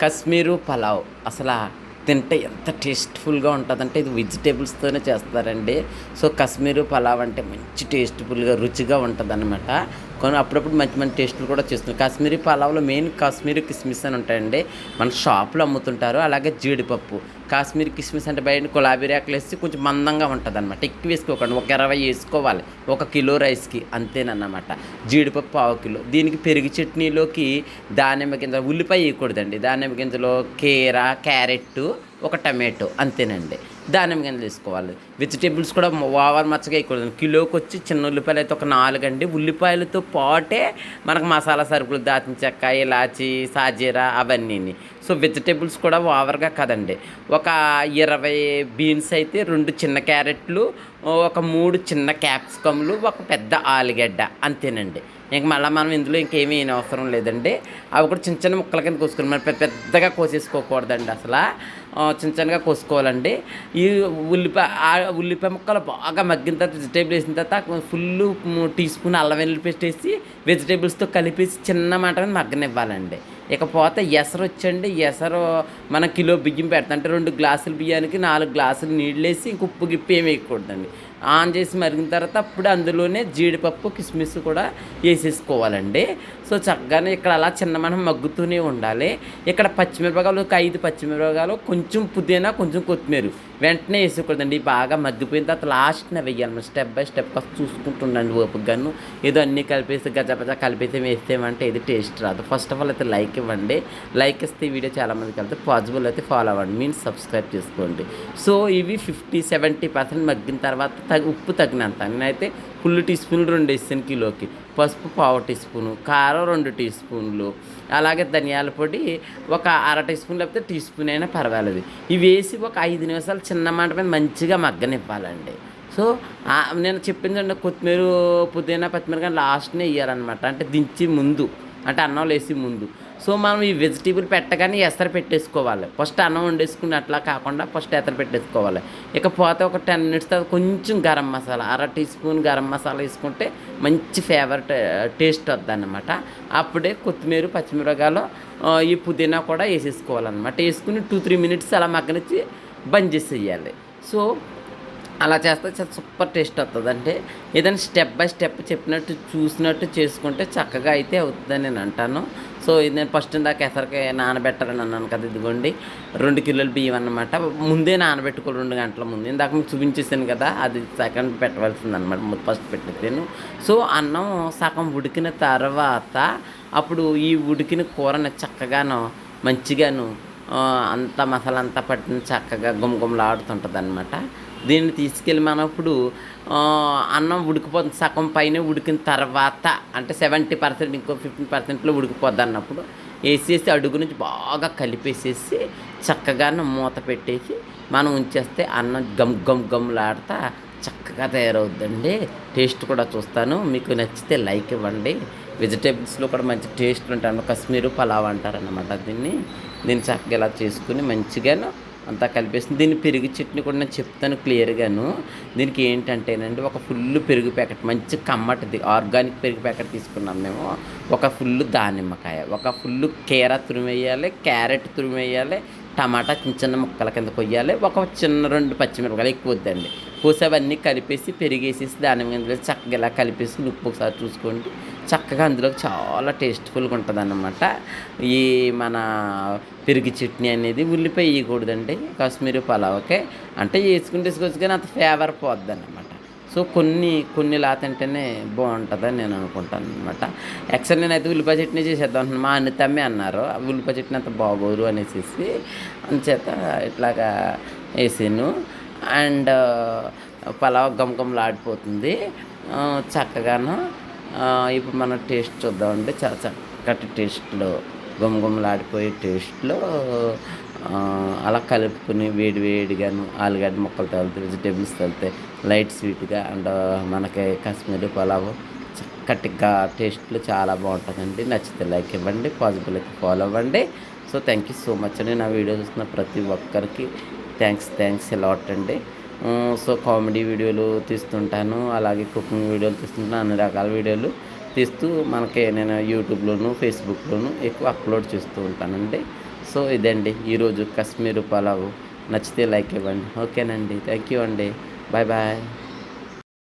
కశ్మీరు పలావ్. అసలు తింటే ఎంత టేస్ట్ఫుల్గా ఉంటుందంటే ఇది వెజిటేబుల్స్తోనే చేస్తారండి. సో కశ్మీరు పలావ్ అంటే మంచి టేస్ట్ఫుల్గా రుచిగా ఉంటుంది అనమాట కొన్ని అప్పుడప్పుడు మంచి మంచి టేస్టులు కూడా చేస్తుంది. కాశ్మీరీ పలావ్లో మెయిన్ కాశ్మీరీ కిస్మిస్ అని ఉంటాయండి. మన షాప్లో అమ్ముతుంటారు. అలాగే జీడిపప్పు. కాశ్మీరీ కిస్మిస్ అంటే బయట గులాబీ రేకలు వేసి కొంచెం మందంగా ఉంటుంది అనమాట ఎక్కువ వేసుకోకండి. ఒక ఇరవై వేసుకోవాలి. ఒక కిలో రైస్కి అంతేనన్నమాట. జీడిపప్పు పావు కిలో. దీనికి పెరుగు చట్నీలోకి దానిమ్మ గింజలు ఉల్లిపాయ వేయకూడదండి. దానిమ్మ గింజలో కీర క్యారెట్ ఒక టమాటో అంతేనండి. దానిమ్మ గింజలు తీసుకోవాలి వెజిటేబుల్స్ కూడా ఓవర్ మచ్చగా వేయకూడదు కిలోకి వచ్చి చిన్న ఉల్లిపాయలు అయితే ఒక నాలుగండి. ఉల్లిపాయలతో పాటే మనకు మసాలా సరుకులు దాచిన చెక్క ఇలాచి సాజీరా అవన్నీ సో వెజిటేబుల్స్ కూడా ఓవర్గా కదండి. ఒక ఇరవై బీన్స్ అయితే రెండు చిన్న క్యారెట్లు ఒక మూడు చిన్న క్యాప్సికమ్లు ఒక పెద్ద ఆలుగడ్డ అంతేనండి. ఇంక మళ్ళీ మనం ఇందులో ఇంకేమీ అవసరం లేదండి. అవి కూడా చిన్న చిన్న ముక్కల కింద కోసుకుని మనం పెద్ద పెద్దగా కోసేసుకోకూడదండి అసలు. చిన్న చిన్నగా కోసుకోవాలండి. ఈ ఉల్లిపాయ ఆ ఉల్లిపాయ ముక్కలు బాగా మగ్గిన తర్వాత వెజిటేబుల్ వేసిన తర్వాత ఫుల్ టీ స్పూన్ అల్లం వెల్లుల్లి పేస్ట్ వేసి వెజిటేబుల్స్తో కలిపేసి చిన్న మాట మీద మగ్గనివ్వాలండి. ఇకపోతే ఎసరు వచ్చండి. ఎసరు మన కిలో బియ్యం పెడతా అంటే రెండు గ్లాసుల బియ్యానికి నాలుగు గ్లాసులు నీళ్ళు వేసి ఇంక ఉప్పు గిప్పు ఏమి వేయకూడదండి. ఆన్ చేసి మరిగిన తర్వాత అప్పుడు అందులోనే జీడిపప్పు కిస్మిస్ కూడా వేసేసుకోవాలండి. సో చక్కగానే ఇక్కడ అలా చిన్న మనం మగ్గుతూనే ఉండాలి. ఇక్కడ పచ్చిమిరపకాయలు ఒక ఐదు పచ్చిమిరపకాయలు కొంచెం పుదీనా కొంచెం కొత్తిమీర వెంటనే వేసుకోకూడదండి. బాగా మగ్గిపోయిన తర్వాత లాస్ట్న వేయాలి స్టెప్ బై స్టెప్ చూసుకుంటుండండి ఓపికగాను. ఏదో అన్నీ కలిపేసి గజపజ కలిపేసి వేస్తేమంటే ఏది టేస్ట్ రాదు. ఫస్ట్ ఆఫ్ ఆల్ అయితే లైక్ ఇవ్వండి. లైక్ ఇస్తే వీడియో చాలామందికి వెళ్తే పాజిబుల్ అయితే ఫాలో అవ్వండి. మీన్స్ సబ్స్క్రైబ్ చేసుకోండి. సో ఇవి ఫిఫ్టీ సెవెంటీ పర్సెంట్ మగ్గిన తర్వాత తగి ఉప్పు తగినంత నేనైతే ఫుల్ టీ స్పూన్ రెండు వేసాను కిలోకి. పసుపు పావు టీ స్పూను కారం రెండు టీ స్పూన్లు అలాగే ధనియాల పొడి ఒక అర టీ స్పూన్ లేకపోతే టీ స్పూన్ అయినా పర్వాలేదు. ఇవి వేసి ఒక ఐదు నిమిషాలు చిన్న మంట మీద మంచిగా మగ్గనివ్వాలండి. సో నేను చెప్పింది కొత్తిమీర పుదీనా పచ్చిమిరకాయ లాస్ట్నే వేయాలన్నమాట. అంటే దించి ముందు అంటే అన్నం వేసి ముందు. సో మనం ఈ వెజిటేబుల్ పెట్టగానే ఎసరు పెట్టేసుకోవాలి. ఫస్ట్ అన్నం వండేసుకుని అట్లా కాకుండా ఫస్ట్ ఎసరు పెట్టేసుకోవాలి. ఇకపోతే ఒక టెన్ మినిట్స్ తర్వాత కొంచెం గరం మసాలా అర టీ స్పూన్ గరం మసాలా వేసుకుంటే మంచి ఫేవరెట్ టేస్ట్ వద్ద అనమాట అప్పుడే కొత్తిమీర పచ్చిమిరకాయలు ఈ పుదీనా కూడా వేసేసుకోవాలన్నమాట. వేసుకుని టూ త్రీ మినిట్స్ అలా మగ్గనిచ్చి బంద్ చేసేయాలి. సో అలా చేస్తే చాలా సూపర్ టేస్ట్ వస్తుంది అంటే ఏదైనా స్టెప్ బై స్టెప్ చెప్పినట్టు చూసినట్టు చేసుకుంటే చక్కగా అయితే అవుతుందని నేను అంటాను. సో ఇది నేను ఫస్ట్ ఇందాక ఎసరికి నానబెట్టాలని అన్నాను కదా ఇదిగోండి. రెండు కిలోల బియ్యం అన్నమాట. ముందే నానబెట్టుకోవాలి రెండు గంటల ముందు. ఇందాక మీకు చూపించేసాను కదా అది సెకండ్ పెట్టవలసిందనమాట ఫస్ట్ పెట్టేసాను సో అన్నం సగం ఉడికిన తర్వాత అప్పుడు ఈ ఉడికిన కూరను చక్కగాను మంచిగాను అంతా మసాలా అంతా పట్టిన చక్కగా గుమగుమలాడుతుంటుంది అనమాట దీన్ని తీసుకెళ్ళి మనప్పుడు అన్నం ఉడికిపోతుంది సగం పైన ఉడికిన తర్వాత అంటే సెవెంటీ పర్సెంట్ ఇంకో ఫిఫ్టీన్ పర్సెంట్లో ఉడికిపోద్ది అన్నప్పుడు వేసేసి అడుగు నుంచి బాగా కలిపేసేసి చక్కగా మూత పెట్టేసి మనం ఉంచేస్తే అన్నం గమ్ గమ్ గమ్లాడుతా చక్కగా తయారవుద్దండి. టేస్ట్ కూడా చూస్తాను. మీకు నచ్చితే లైక్ ఇవ్వండి. వెజిటేబుల్స్లో కూడా మంచి టేస్ట్ ఉంటాను కశ్మీరు పలావ్ అంటారన్నమాట దీన్ని. దీన్ని చక్కగా ఇలా చేసుకుని మంచిగాను అంతా కలిపేసి దీన్ని పెరుగు చట్నీ కూడా నేను చెప్తాను క్లియర్గాను. దీనికి ఏంటంటేనండి ఒక ఫుల్ పెరుగు ప్యాకెట్ మంచి కమ్మటిది ఆర్గానిక్ పెరుగు ప్యాకెట్ తీసుకున్నాం మేము. ఒక ఫుల్ దానిమ్మకాయ ఒక ఫుల్ కీర తురిమేయాలి క్యారెట్ తురిమేయాలి టమాటా చిన్న చిన్న ముక్కల కింద కొయ్యాలి ఒక చిన్న రెండు పచ్చిమిరపకాయలు ఎక్కువ వద్దండి. పోసేవన్నీ కలిపేసి పెరిగేసేసి దాని మీద చక్కగా ఇలా కలిపేసి ఉప్పు ఒకసారి చూసుకోండి. చక్కగా అందులో చాలా టేస్ట్ఫుల్గా ఉంటుంది అన్నమాట ఈ మన పెరుగు చట్నీ అనేది ఉల్లిపాయ వేయకూడదండి కాశ్మీరీ పలావ్కే. అంటే వేసుకుని వేసుకోవచ్చు కానీ అంత ఫేవర్ పోద్ది అన్నమాట సో కొన్ని కొన్ని లా తింటేనే బాగుంటుందని నేను అనుకుంటాను అనమాట యాక్చువల్ నేనైతే ఉల్లిపాయ చట్నీ చేసేద్దాం అంటున్నాను మా అన్నతమ్మే అన్నారు ఆ ఉల్లిపాయ చట్నీ అంత బాగోరు అనేసి అంచేత ఇట్లాగా వేసాను. అండ్ పలావ్ గమగమలాడిపోతుంది. చక్కగాను ఇప్పుడు మనం టేస్ట్ చూద్దామండి చాలా చక్కటి టేస్ట్లో గుమగుమలాడిపోయే టేస్ట్లో అలా కలుపుకుని వేడి వేడిగాను ఆలుగడ్డ ముక్కలు తగులుతాయి వెజిటేబుల్స్ తగులుతాయి లైట్ స్వీట్గా అండ్ మనకి కాశ్మీరీ పలావ్ చక్కటిగా టేస్ట్లు చాలా బాగుంటుందండి. నచ్చితే లైక్ ఇవ్వండి పాజిబుల్కి ఫాలో అవ్వండి. So thank you so much అండి. నా వీడియో చూస్తున్న ప్రతి ఒక్కరికి థ్యాంక్స్ థ్యాంక్స్ అలాట్ అండి. సో కామెడీ వీడియోలు తీస్తుంటాను అలాగే కుకింగ్ వీడియోలు తీస్తుంటాను అన్ని రకాల వీడియోలు తీస్తూ మనకి నేను యూట్యూబ్లోను ఫేస్బుక్లోను ఎక్కువ అప్లోడ్ చేస్తూ ఉంటానండి. సో ఇదండి ఈరోజు కశ్మీర్ పలావ్. నచ్చితే లైక్ ఇవ్వండి. ఓకేనండి. థ్యాంక్ యూ అండి. Bye bye.